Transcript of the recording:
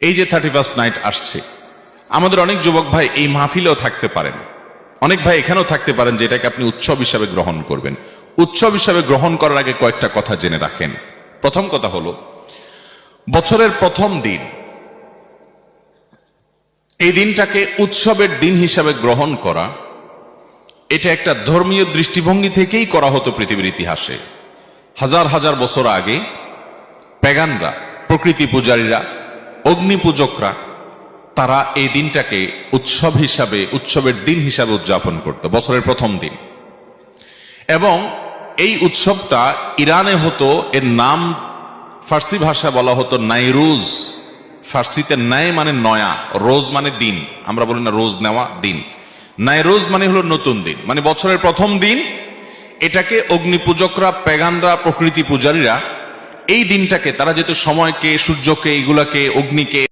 এই যে thirty first night আসছে, আমাদের অনেক যুবক ভাই এই মাহফিলেও থাকতে পারেন। অনেক ভাই এখানেও থাকতে পারেন যে এটাকে আপনি উৎসব হিসাবে গ্রহণ করবেন। উৎসব হিসাবে গ্রহণ করার আগে কয়েকটা কথা জেনে রাখেন। প্রথম কথা হলো, বছরের প্রথম দিন, এই দিনটাকে উৎসবের দিন হিসাবে গ্রহণ করা, এটা একটা ধর্মীয় দৃষ্টিভঙ্গি থেকেই করা হতো পৃথিবীর ইতিহাসে। হাজার হাজার বছর আগে প্যাগানরা প্রকৃতি পূজারীরা অগ্নি পূজকরা তারা এই দিনটাকে উৎসব হিসাবে, উৎসবের দিন হিসাবে উদযাপন করত, বছরের প্রথম দিন। এবং এই উৎসবটা ইরানে হতো, এর নাম ফার্সি ভাষা বলা হতো নাইরুজ। ফার্সিতে ন্যায় মানে নয়া, রোজ মানে দিন। আমরা বলি না রোজ নেওয়া, দিন। নাইরোজ মানে হলো নতুন দিন মানে বছরের প্রথম দিন। এটাকে অগ্নি পূজকরা পেগানরা, প্রকৃতি পূজারীরা এই দিনটাকে তারা যেহেতু সময়কে সূর্যকে এইগুলাকে অগ্নিকে